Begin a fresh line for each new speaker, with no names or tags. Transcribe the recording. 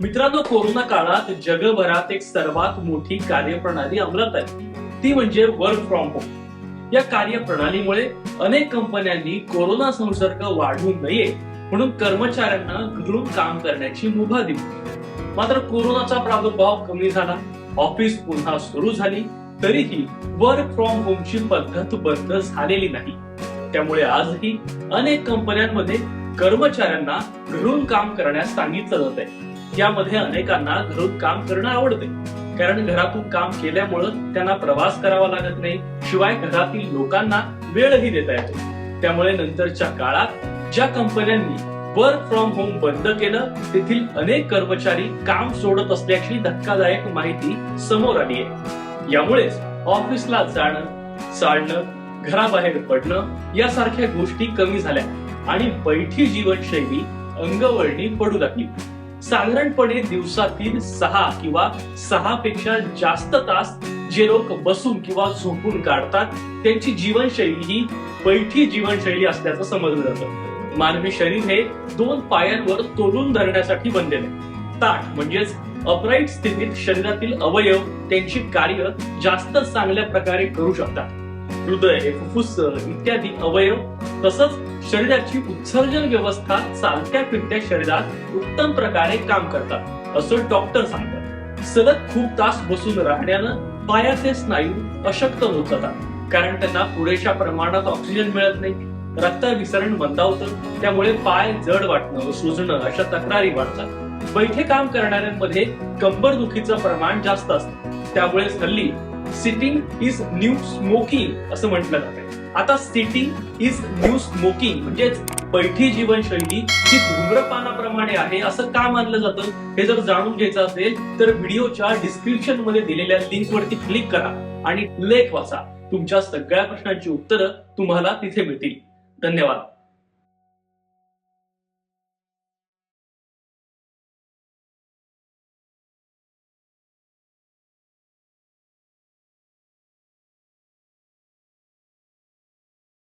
मित्रांनो कोरोना काळात जगभरात एक सर्वात मोठी कार्यप्रणाली अंमलात आली. ती म्हणजे वर्क फ्रॉम होम या कार्यप्रणालीमुळे अनेक कंपन्यांनी कोरोना संसर्ग वाढू नये म्हणून कर्मचाऱ्यांना घरून काम करण्याची मुभा दिली. मात्र कोरोनाचा प्रादुर्भाव कमी झाला. ऑफिस पुन्हा सुरू झाली. तरीही वर्क फ्रॉम होमची पद्धत बंद झालेली नाही. त्यामुळे आजही अनेक कंपन्यांमध्ये कर्मचाऱ्यांना घरून काम करण्यास सांगितलं जात आहे यामध्ये अनेकांना घरून काम करणं आवडते. कारण घरातून काम केल्यामुळं त्यांना प्रवास करावा लागत नाही. शिवाय घरातील लोकांना वेळही देता येतो. त्यामुळे नंतरच्या काळात ज्या कंपन्यांनी वर्क फ्रॉम होम बंद केलं तेथील अनेक कर्मचारी काम सोडत असल्याची धक्कादायक माहिती समोर आली आहे. यामुळेच ऑफिसला जाणं चालणं घराबाहेर पडणं यासारख्या गोष्टी कमी झाल्या आणि बैठी जीवनशैली अंगवळणी पडू लागली. साधारणपणे दिवसातील सहा किंवा सहा पेक्षा जास्त तास जे लोक बसून किंवा झोपून काढतात त्यांची जीवनशैली ही बैठी जीवनशैली असल्याचं समजलं जातं. मानवी शरीर हे दोन पायांवर तोलून धरण्यासाठी बनलेले ताट म्हणजेच अपराईट स्थितीत शरीरातील अवयव त्यांची कार्य जास्त चांगल्या प्रकारे करू शकतात. हृदय फुफ्फुस इत्यादी अवयव तसंच शरीराची उत्सर्जन व्यवस्था चालत्या फिरत्या शरीरात उत्तम प्रकारे काम करतात. असं डॉक्टर सांगतात. सलग खूप तास बसून राहण्यानं पायाचे स्नायू अशक्त होत जातात कारण त्यांना पुरेशा प्रमाणात ऑक्सिजन मिळत नाही. रक्त विसरण मंदावतं त्यामुळे पाय जड वाटणं सुजणं अशा तक्रारी वाढतात. बैठे काम करणाऱ्यांमध्ये कंबरदुखीचं प्रमाण जास्त असतं. त्यामुळे हल्ली सिटिंग इज न्यू स्मोकिंग असं म्हटलं जाते आता सिटिंग इज न्यू स्मोकिंग म्हणजेच बैठी जीवनशैली ही धूम्रपानाप्रमाणे आहे असं का मानलं जातं? हे जर जाणून घ्यायचं असेल तर व्हिडिओच्या डिस्क्रिप्शनमध्ये दिलेल्या लिंक वरती क्लिक करा आणि लेख वाचा. तुमच्या सगळ्या प्रश्नांची उत्तरं तुम्हाला तिथे मिळतील. धन्यवाद.